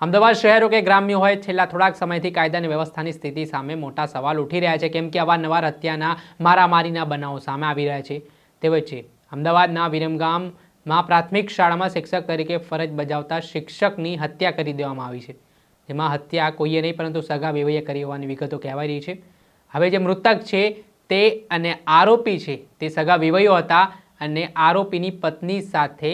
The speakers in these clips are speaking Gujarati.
અમદાવાદ શહેરો કે ગ્રામ્ય હોય, છેલ્લા થોડાક સમયથી કાયદા અને વ્યવસ્થાની સ્થિતિ સામે મોટા સવાલ ઉઠી રહ્યા છે. કેમ કે અવારનવાર હત્યાના મારામારીના બનાવો સામે આવી રહ્યા છે. તે વચ્ચે અમદાવાદના વિરમગામમાં પ્રાથમિક શાળામાં શિક્ષક તરીકે ફરજ બજાવતા શિક્ષકની હત્યા કરી દેવામાં આવી છે. જેમાં હત્યા કોઈએ નહીં, પરંતુ સગા વેવાઈએ કરી હોવાની વિગતો કહેવાઈ રહી છે. હવે જે મૃતક છે તે અને આરોપી છે તે સગા વિવયો હતા અને આરોપીની પત્ની સાથે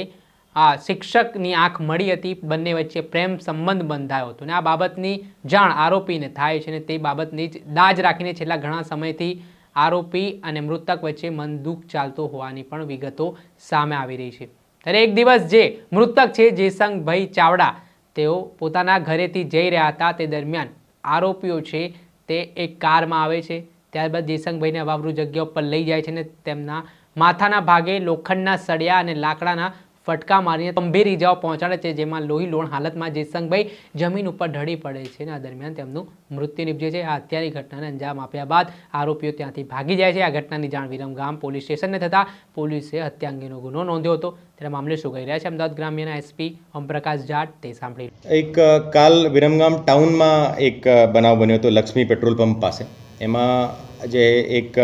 આ શિક્ષકની આંખ મળી હતી, બંને વચ્ચે પ્રેમ સંબંધ બંધાયો હતો અને આ બાબતની જાણ આરોપીને થાય છે અને તે બાબતની જ દાજ રાખીને છેલ્લા ઘણા સમયથી આરોપી અને મૃતક વચ્ચે મન દુઃખ ચાલતો હોવાની પણ વિગતો સામે આવી રહી છે. ત્યારે એક દિવસ જે મૃતક છે જેસંગભાઈ ચાવડા, તેઓ પોતાના ઘરેથી જઈ રહ્યા હતા. તે દરમિયાન આરોપીઓ છે તે એક કારમાં આવે છે. ત્યારબાદ જેસંગભાઈને વાવરૂ જગ્યા ઉપર લઈ જાય છે અને તેમના માથાના ભાગે લોખંડના સળિયા અને લાકડાના ફટકા મારીને ગંભીર ઇજાઓ પહોંચાડે છે, જેમાં લોહી, લોણ હાલતમાં જેસંગભાઈ જમીન ઉપર ઢળી પડે છે. અને આ દરમિયાન તેમનું મૃત્યુ નિપજે છે. આ હત્યાની ઘટનાને અંજામ આપ્યા બાદ આરોપીઓ ત્યાંથી ભાગી જાય છે. આ ઘટનાની જાણ વિરમગામ પોલીસ સ્ટેશનને થતાં પોલીસે હત્યા અંગેનો ગુનો નોંધ્યો હતો. ત્યારે મામલે શું કહી રહ્યા છે અમદાવાદ ગ્રામ્યના એસપી ઓમપ્રકાશ જાટ તે સાંભળી એક કાલ વિરમગામ ટાઉનમાં એક બનાવ બન્યો હતો લક્ષ્મી પેટ્રોલ પંપ પાસે. એમાં જે એક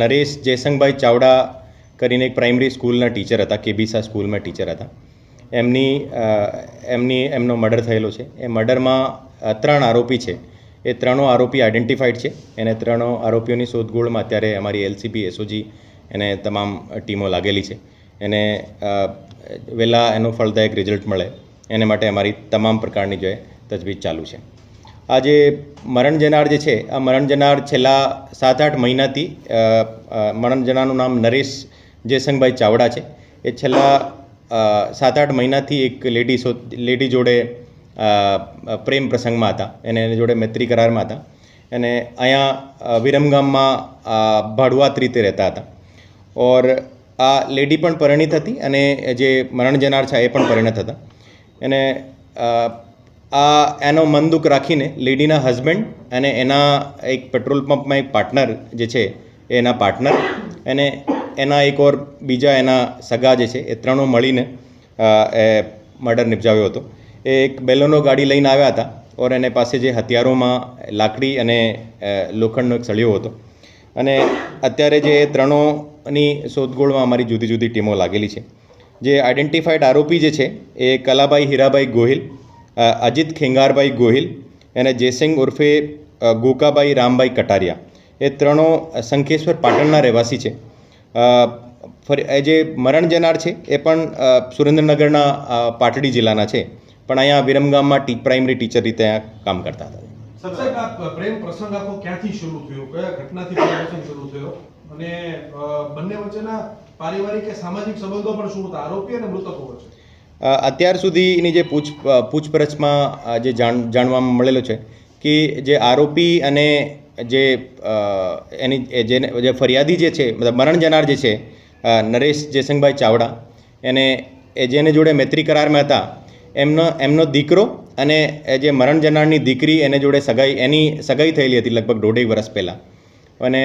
નરેશ જયસંગભાઈ ચાવડા કરીને એક પ્રાઇમરી સ્કૂલના ટીચર હતા કેબીસા સ્કૂલમાં ટીચર હતા. એમની એમની, એમનો મર્ડર થયેલો છે. એ મર્ડરમાં ત્રણ આરોપી છે. એ ત્રણો આરોપી આઈડેન્ટિફાઈડ છે. એને ત્રણો આરોપીઓની શોધખોળમાં અત્યારે અમારી એલસીબી એસઓજી એને તમામ ટીમો લાગેલી છે. એને વહેલા એનું ફળદાયક રિઝલ્ટ મળે. એને માટે અમારી તમામ પ્રકારની જે તજવીજ ચાલુ છે. આ જે મરણ જનાર જે છે, આ મરણ જનાર છેલ્લા સાત આઠ મહિનાથી મરણ જનારનું નામ નરેશ જયસંગભાઈ ચાવડા છે. એ છેલ્લા સાત આઠ મહિનાથી એક લેડી લેડી જોડે પ્રેમ પ્રસંગમાં હતા. એને એની જોડે મૈત્રી કરારમાં હતા. અને અહીંયા વિરમગામમાં ભાડુઆત રીતે રહેતા હતા. ઓર આ લેડી પણ પરિણીત હતી અને જે મરણ જનાર છે, એ પણ પરિણત હતા. અને આ, એનો મન દુઃખ રાખીને લેડીના હસબન્ડ અને એના એક પેટ્રોલ પંપમાં એક પાર્ટનર જે છે, એના પાર્ટનર. અને એના એક ઓર બીજા એના સગા જે છે, એ ત્રણો મળીને એ મર્ડર નિપજાવ્યો હતો. એ એક બેલોનો ગાડી લઈને આવ્યા હતા ઓર એને પાસે જે હથિયારોમાં લાકડી અને લોખંડનો એક સળિયો હતો. અને અત્યારે જે ત્રણોની શોધખોળમાં અમારી જુદી જુદી ટીમો લાગેલી છે. જે આઈડેન્ટિફાઈડ આરોપી જે છે, એ કલાભાઈ હીરાભાઈ ગોહિલ અજીત ખેંગારભાઈ ગોહિલ અને જયસિંગ ઉર્ફે ગોકાભાઈ રામભાઈ કટારિયા. એ ત્રણો શંખેશ્વર પાટણના રહેવાસી છે. ફરી જે મરણ જનાર છે એ પણ સુરેન્દ્રનગરના પાટડી જિલ્લાના છે. પણ અહીંયા વિરમગામમાં ટી પ્રાઇમરી ટીચર રીતે કામ કરતા હતા. પ્રેમ પ્રસંગ આખો ક્યાંથી શરૂ થયો? કયા ઘટનાથી શરૂ થયો? અને બંને વચ્ચેના પારિવારિક કે સામાજિક સંબંધો પણ શું હતા? આરોપી અને મૃતકો વચ્ચે? અત્યાર સુધીની જે પૂછ પૂછપરછમાં જે જાણ જાણવામાં મળેલું છે કે જે આરોપી અને જે એની જેને જે ફરિયાદી જે છે, મતલબ મરણ જનાર જે છે નરેશ જયસંગભાઈ ચાવડા, એને, એ જેને જોડે મૈત્રી કરારમાં હતા, એમનો એમનો દીકરો અને એ જે મરણ જનારની દીકરી એને જોડે સગાઈ, એની સગાઈ થયેલી હતી લગભગ દોઢેક વર્ષ પહેલાં. અને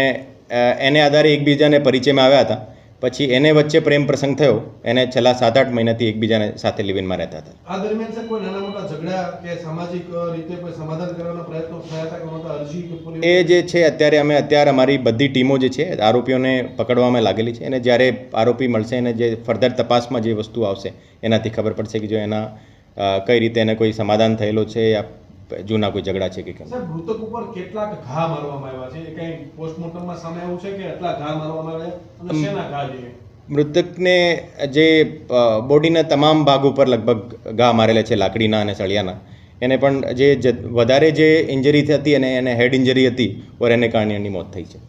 એને આધારે એકબીજાને પરિચયમાં આવ્યા હતા. પછી એને વચ્ચે પ્રેમ પ્રસંગ થયો એને છેલ્લા સાત આઠ મહિનાથી એકબીજાને સાથે લિવિનમાં રહેતા હતા. આ દરમિયાન સર કોઈ નાના મોટા ઝઘડા કે સામાજિક રીતે કોઈ સમાધાન કરવાનો પ્રયત્નો થયા હતા કે અરજી એ જે છે અત્યારે અમે અત્યારે અમારી બધી ટીમો જે છે આરોપીઓને પકડવામાં લાગેલી છે. અને જ્યારે આરોપી મળશે અને જે ફર્ધર તપાસમાં જે વસ્તુ આવશે એનાથી ખબર પડશે કે જો એના કઈ રીતે એને કોઈ સમાધાન થયેલો છે યા જૂના કોઈ ઝઘડા છે કે કેમ? મૃતક ઉપર કેટલાક ઘા મારવામાં આવ્યા છે? કઈ પોસ્ટમોર્ટમમાં સામે આવ્યું છે કે એટલા ઘા મારવામાં આવ્યા અને શેના ઘા છે મૃતકને જે બોડીના તમામ ભાગ ઉપર લગભગ ઘા મારેલા છે લાકડીના અને સળિયાના. એને પણ જે વધારે જે ઇન્જરી હતી અને એને હેડ ઇન્જરી હતી ઓર એને કારણે એની મોત થઈ છે.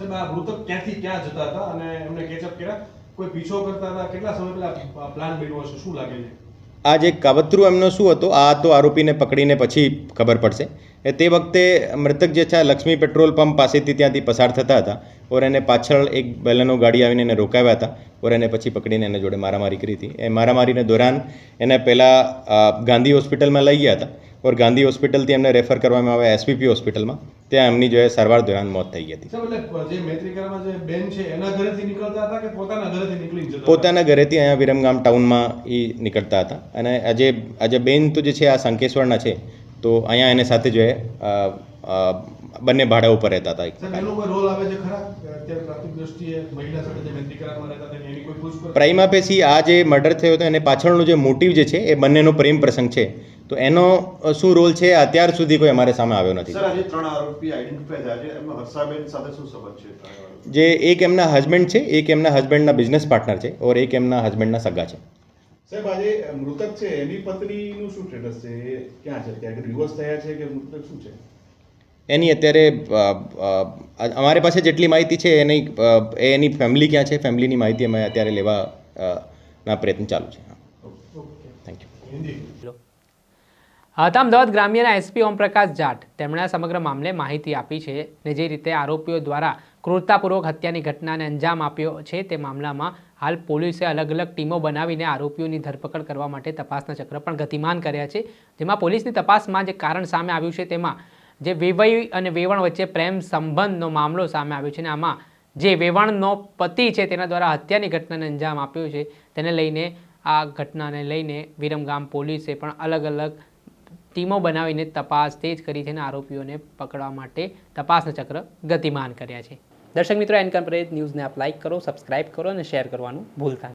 મૃતક ક્યાંથી ક્યાં જતા હતા? અને એમને કેચઅપ કર્યા? કોઈ પીછો કરતા હતા? કેટલા સમય પહેલા પ્લાન બન્યો હશે? શું લાગે છે? આ જે કાવતરું એમનો શું હતો? આ તો આરોપીને પકડીને પછી ખબર પડશે. એ તે વખતે મૃતક જે છે લક્ષ્મી પેટ્રોલ પંપ પાસેથી ત્યાંથી પસાર થતા હતા ઓર એને પાછળ એક બેલેનો ગાડી આવીને એને રોકાવ્યા હતા ઓર એને પછી પકડીને એને જોડે મારામારી કરી હતી. એ મારામારીને દોરાન એને પહેલાં ગાંધી હોસ્પિટલમાં લઈ ગયા હતા. ઓર ગાંધી હોસ્પિટલથી એમને રેફર કરવામાં આવ્યા એસપીપી હોસ્પિટલમાં ત્યાં એમની જો સારવાર દોરાન મોત થઈ હતી. પોતાના ઘરેથી અહીંયા વિરમગામ ટાઉનમાં એ નીકળતા હતા. અને આજે આજે બેન તો જે છે આ સંકેશ્વરના છે તો અહીંયા એને સાથે જો બંને ભાડા ઉપર રહેતા હતા પ્રાઇમા પેસી આ જે મર્ડર થયો હતો એને પાછળનો જે મોટિવ જે છે એ બંનેનો પ્રેમ પ્રસંગ છે. તો એનો શું રોલ છે? અત્યાર સુધી કોઈ અમારે સામે આવ્યો નથી. સર આજે ત્રણ આરોપી આઈડેન્ટિફાઈ થયા છે. એમાં હર્ષાબેન સાથે શું સંબંધ છે? ત્રણ આરોપી? જે એક એમના હસબન્ડ છે એક એમના હસબન્ડના બિઝનેસ પાર્ટનર છે ઓર એક એમના હસબન્ડના સગા છે. સાહેબ આજે મૃતક છે એની પત્નીનું શું સ્ટેટસ છે? એ ક્યાં છે? અત્યારે ડિવોર્સ થયા છે કે મૃતક શું છે? એની અત્યારે અમારી પાસે જેટલી માહિતી છે એની એની ફેમિલી ક્યાં છે? ફેમિલીની માહિતી અમે અત્યારે લેવા ના પ્રયત્ન ચાલુ છે. Thank you Hindi. હતા અમદાવાદ ગ્રામ્યના એસપી ઓમપ્રકાશ જાટ તેમણે સમગ્ર મામલે માહિતી આપી છે ને જે રીતે આરોપીઓ દ્વારા ક્રૂરતાપૂર્વક હત્યાની ઘટનાને અંજામ આપ્યો છે તે મામલામાં હાલ પોલીસે અલગ અલગ ટીમો બનાવીને આરોપીઓની ધરપકડ કરવા માટે તપાસના ચક્ર પણ ગતિમાન કર્યા છે, જેમાં પોલીસની તપાસમાં જે કારણ સામે આવ્યું છે તેમાં જે વેવાઈ અને વેવણ વચ્ચે પ્રેમ સંબંધનો મામલો સામે આવ્યો છે અને આમાં જે વેવણનો પતિ છે તેના દ્વારા હત્યાની ઘટનાને અંજામ આપ્યો છે, તેને લઈને આ ઘટનાને લઈને વિરમગામ પોલીસે પણ અલગ અલગ ટીમો બનાવીને તપાસ તેજ કરી છે અને આરોપીઓને પકડવા માટે તપાસના ચક્ર ગતિમાન કર્યા છે. દર્શક મિત્રો એનકમ ન્યૂઝને આપ લાઇક કરો, સબસ્ક્રાઇબ કરો અને શેર કરવાનું ભૂલતા